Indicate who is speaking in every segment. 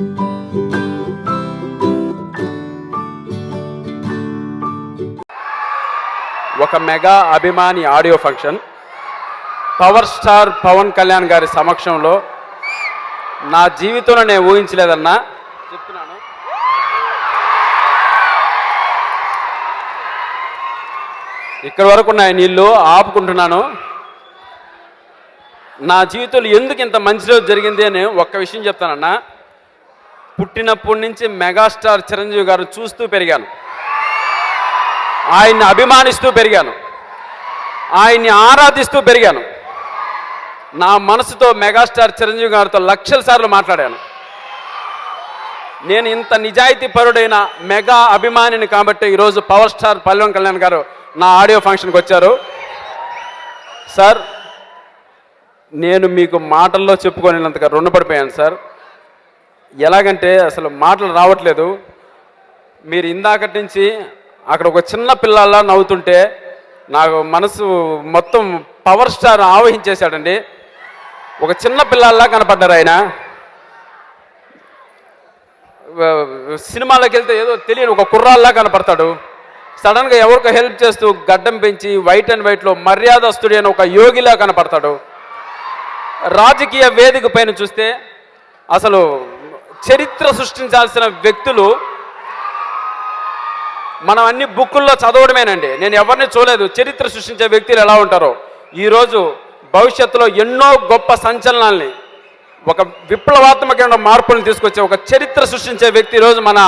Speaker 1: ఒక మెగా అభిమాని audio function. Power star Pawan Kalyan గారి సమక్షంలో నా జీవితంలో నేను ఊహించలేదన్నా. చెప్తున్నాను. ఇక్కడ వరకు ఉన్నాయి నీళ్ళు ఆపుకుంటున్నాను. నా జీవితంలో ఎందుకు ఇంత మంచి రోజు జరిగింది అని ఒక్క విషయం చెప్తానన్నా. పుట్టినప్పటి నుంచి మెగాస్టార్ చిరంజీవి గారు చూస్తూ పెరిగాను. ఆయన్ని అభిమానిస్తూ పెరిగాను. ఆయన్ని ఆరాధిస్తూ పెరిగాను. నా మనసుతో మెగాస్టార్ చిరంజీవి గారితో లక్షల సార్లు మాట్లాడాను. నేను ఇంత నిజాయితీ పరుడైన మెగా అభిమానిని కాబట్టి ఈరోజు పవర్ స్టార్ పల్లవన్ కళ్యాణ్ గారు నా ఆడియో ఫంక్షన్కి వచ్చారు. సార్ నేను మీకు మాటల్లో చెప్పుకోలేనంతగా రుణపడిపోయాను సార్. ఎలాగంటే అసలు మాటలు రావట్లేదు. మీరు ఇందాకటి నుంచి అక్కడ ఒక చిన్న పిల్లల్లా నవ్వుతుంటే నాకు మనసు మొత్తం పవర్ స్టార్ ఆవహించేశాడండి. ఒక చిన్న పిల్లల్లా కనపడ్డారు ఆయన. సినిమాలోకి వెళ్తే ఏదో తెలియని ఒక కుర్రాల్లా కనపడతాడు. సడన్గా ఎవరికి హెల్ప్ చేస్తూ గడ్డం పెంచి వైట్ అండ్ వైట్లో మర్యాదస్తుడి అని ఒక యోగిలా కనపడతాడు. రాజకీయ వేదిక పైన చూస్తే అసలు చరిత్ర సృష్టించాల్సిన వ్యక్తులు మనం అన్ని బుక్కుల్లో చదవడమేనండి. నేను ఎవరిని చూడలేదు. చరిత్ర సృష్టించే వ్యక్తులు ఎలా ఉంటారో. ఈరోజు భవిష్యత్తులో ఎన్నో గొప్ప సంచలనాల్ని ఒక విప్లవాత్మకమైన మార్పులను తీసుకొచ్చే ఒక చరిత్ర సృష్టించే వ్యక్తి ఈరోజు మన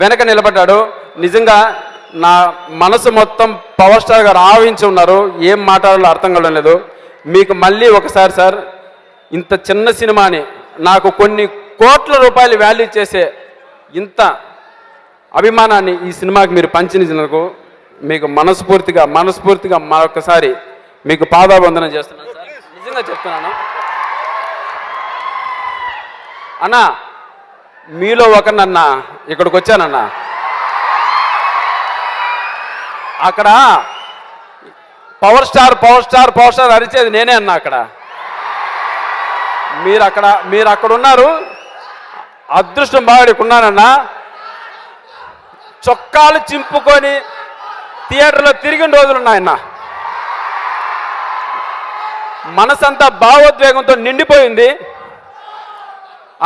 Speaker 1: వెనక నిలబడ్డాడు. నిజంగా నా మనసు మొత్తం పవర్ స్టార్ గారు ఆవహించి ఉన్నారు. ఏం మాట్లాడాలో అర్థం కావడం లేదు. మీకు మళ్ళీ ఒకసారి సార్ ఇంత చిన్న సినిమాని నాకు కొన్ని కోట్ల రూపాయలు వాల్యూ చేసే ఇంత అభిమానాన్ని ఈ సినిమాకి మీరు పంచినందుకు మీకు మనస్ఫూర్తిగా మనస్ఫూర్తిగా మరొకసారి మీకు పాదాబంధనం చేస్తున్నాను సార్. నిజంగా చెప్తున్నాను. అన్నా మీలో ఒకనన్నా ఇక్కడికి వచ్చానన్నా అక్కడ power star power star power star అరిచేది నేనే అన్నా అక్కడ. మీరు అక్కడ మీరు అక్కడ ఉన్నారు. అదృష్టం బాగా ఉన్నానన్నా చొక్కాలు చింపుకొని థియేటర్లో తిరిగిన రోజులు ఉన్నాయన్న. మనసంతా భావోద్వేగంతో నిండిపోయింది.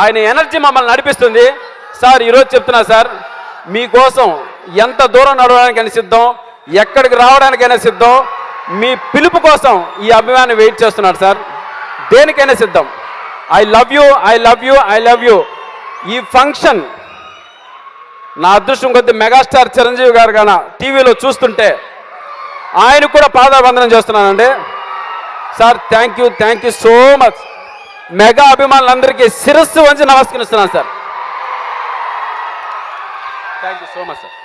Speaker 1: ఆయన ఎనర్జీ మమ్మల్ని నడిపిస్తుంది. సార్ ఈరోజు చెప్తున్నా సార్ మీకోసం ఎంత దూరం నడవడానికైనా సిద్ధం ఎక్కడికి రావడానికైనా సిద్ధం మీ పిలుపు కోసం ఈ అభిమాని వెయిట్ చేస్తున్నాడు సార్. దేనికైనా సిద్ధం. I love you I love you I love you ఈ ఫంక్షన్ నా అదృష్టం కొద్ది మెగాస్టార్ చిరంజీవి గారు గాన టీవీలో చూస్తుంటే ఆయన కూడా పాదాబంధనం చేస్తున్నానండి. Sir thank you thank you so much mega అభిమానులందరికీ శిరస్సు వంచి నమస్కరిస్తున్నాను sir. Thank you so much sir